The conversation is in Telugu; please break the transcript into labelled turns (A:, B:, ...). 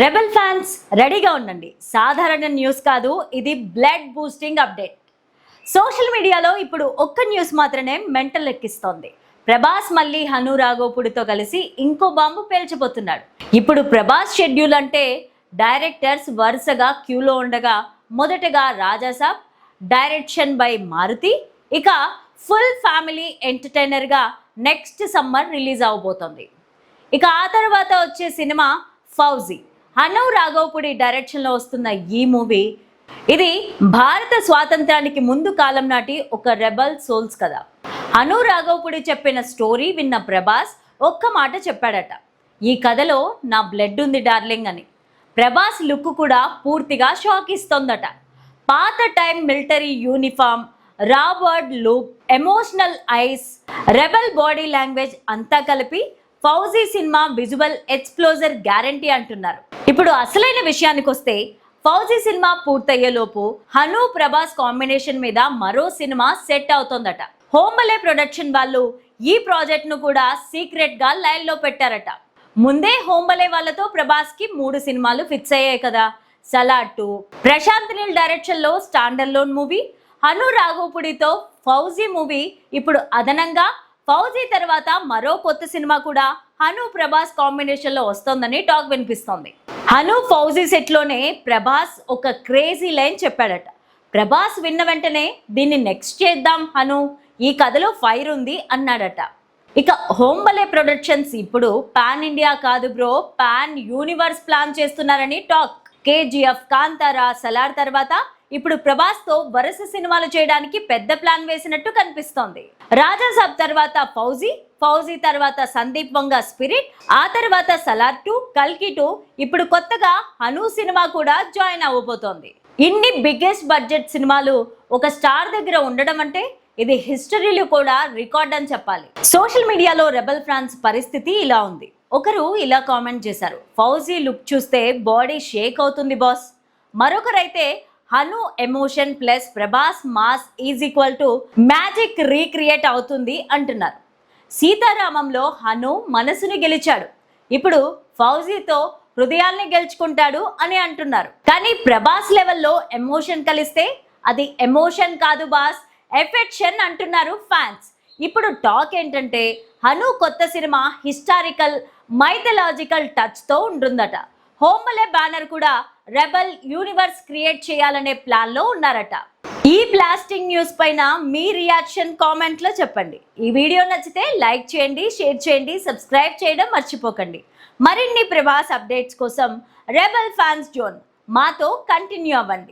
A: రెబల్ ఫ్యాన్స్ రెడీగా ఉండండి. సాధారణ న్యూస్ కాదు ఇది బ్లడ్ బూస్టింగ్ అప్డేట్. సోషల్ మీడియాలో ఇప్పుడు ఒక్క న్యూస్ మాత్రమే మెంటల్ ఎక్కిస్తోంది. ప్రభాస్ మళ్ళీ హను రాఘోపుడితో కలిసి ఇంకో బాంబు పేల్చబోతున్నాడు. ఇప్పుడు ప్రభాస్ షెడ్యూల్ అంటే డైరెక్టర్స్ వరుసగా క్యూలో ఉండగా మొదటగా రాజాసాబ్ డైరెక్షన్ బై మారుతి ఇక ఫుల్ ఫ్యామిలీ ఎంటర్టైనర్గా నెక్స్ట్ సమ్మర్ రిలీజ్ అవబోతోంది. ఇక ఆ తర్వాత వచ్చే సినిమా ఫౌజీ. అనవ్ రాఘవపుడి డైరెక్షన్లో వస్తున్న ఈ మూవీ ఇది భారత స్వాతంత్రానికి ముందు కాలం నాటి ఒక రెబల్ సోల్స్ కథ. అను రాఘవపుడి చెప్పిన స్టోరీ విన్న ప్రభాస్ ఒక్క మాట చెప్పాడట. ఈ కథలో నా బ్లడ్ ఉంది డార్లింగ్ అని. ప్రభాస్ లుక్ కూడా పూర్తిగా షాక్ ఇస్తోందట. పాత time military uniform rugged look emotional eyes rebel body language అంతా కలిపి Fauji cinema visual exposure guarantee అంటున్నారు. ఇప్పుడు అసలైన విషయానికి వస్తే ఫౌజీ సినిమా పూర్తయ్యేలోపు హను ప్రభాస్ కాంబినేషన్ మీద మరో సినిమా సెట్ అవుతోందట. హోంబలే ప్రొడక్షన్ వాళ్ళు ఈ ప్రాజెక్ట్ను కూడా సీక్రెట్గా లైన్లో పెట్టారట. ముందే హోంబలే వాళ్ళతో ప్రభాస్కి మూడు సినిమాలు ఫిక్స్ అయ్యాయి కదా. సలాడ్ టూ ప్రశాంత్ నీల్ డైరెక్షన్లో స్టాండర్ లోన్ మూవీ హను రాఘోపుడితో ఫౌజీ మూవీ ఇప్పుడు అదనంగా ఫౌజీ తర్వాత మరో కొత్త సినిమా కూడా హను ప్రభాస్ కాంబినేషన్లో వస్తోందని టాక్ వినిపిస్తోంది. హను ఫౌజీ సెట్లోనే ప్రభాస్ ఒక క్రేజీ లైన్ చెప్పాడట. ప్రభాస్ విన్న వెంటనే దీన్ని నెక్స్ట్ చేద్దాం హను ఈ కథలో ఫైర్ ఉంది అన్నాడట. ఇక హోంబలే ప్రొడక్షన్స్ ఇప్పుడు పాన్ ఇండియా కాదు బ్రో పాన్ యూనివర్స్ ప్లాన్ చేస్తున్నారని టాక్ కేజీఎఫ్ కాంతారా సలార్ తర్వాత ఇప్పుడు ప్రభాస్తో వరుస సినిమాలు చేయడానికి పెద్ద ప్లాన్ వేసినట్టు కనిపిస్తోంది. రాజాసాబ్ తర్వాత ఫౌజీ ఫౌజీ తర్వాత సందీప్ వంగ స్పిరిట్ ఆ తర్వాత సలార్ టూ కల్కి టూ ఇప్పుడు కొత్తగా హను సినిమా కూడా జాయిన్ అవ్వబోతోంది. ఇన్ని బిగ్గెస్ట్ బడ్జెట్ సినిమాలు ఒక స్టార్ దగ్గర ఉండడం అంటే ఇది హిస్టరీలో కూడా రికార్డ్ అని చెప్పాలి. సోషల్ మీడియాలో రెబల్ ఫ్రాన్స్ పరిస్థితి ఇలా ఉంది. ఒకరు ఇలా కామెంట్ చేశారు ఫౌజీ లుక్ చూస్తే బాడీ షేక్ అవుతుంది boss. మరొకరైతే Hanu emotion plus Prabhas mass is equal to magic recreate అవుతుంది అంటున్నారు. సీతారామంలో హను మనసుని గెలిచాడు. ఇప్పుడు ఫౌజీతో హృదయాల్ని గెలుచుకుంటాడు అని అంటున్నారు. కానీ ప్రభాస్ లెవెల్లో ఎమోషన్ కలిస్తే అది ఎమోషన్ కాదు బాస్ ఎఫెక్షన్ అంటున్నారు ఫ్యాన్స్ ఇప్పుడు టాక్ ఏంటంటే హను కొత్త సినిమా హిస్టారికల్ మైథలాజికల్ టచ్తో ఉంటుందట. హోంబలే బ్యానర్ కూడా రెబల్ యూనివర్స్ క్రియేట్ చేయాలనే ప్లాన్లో ఉన్నారట. ఈ బ్లాస్టింగ్ న్యూస్ పైన మీ రియాక్షన్ కామెంట్లో చెప్పండి. ఈ వీడియో నచ్చితే లైక్ చేయండి షేర్ చేయండి సబ్స్క్రైబ్ చేయడం మర్చిపోకండి. మరిన్ని ప్రభాస్ అప్డేట్స్ కోసం రెబల్ ఫ్యాన్స్ జోన్. మాతో కంటిన్యూ అవ్వండి.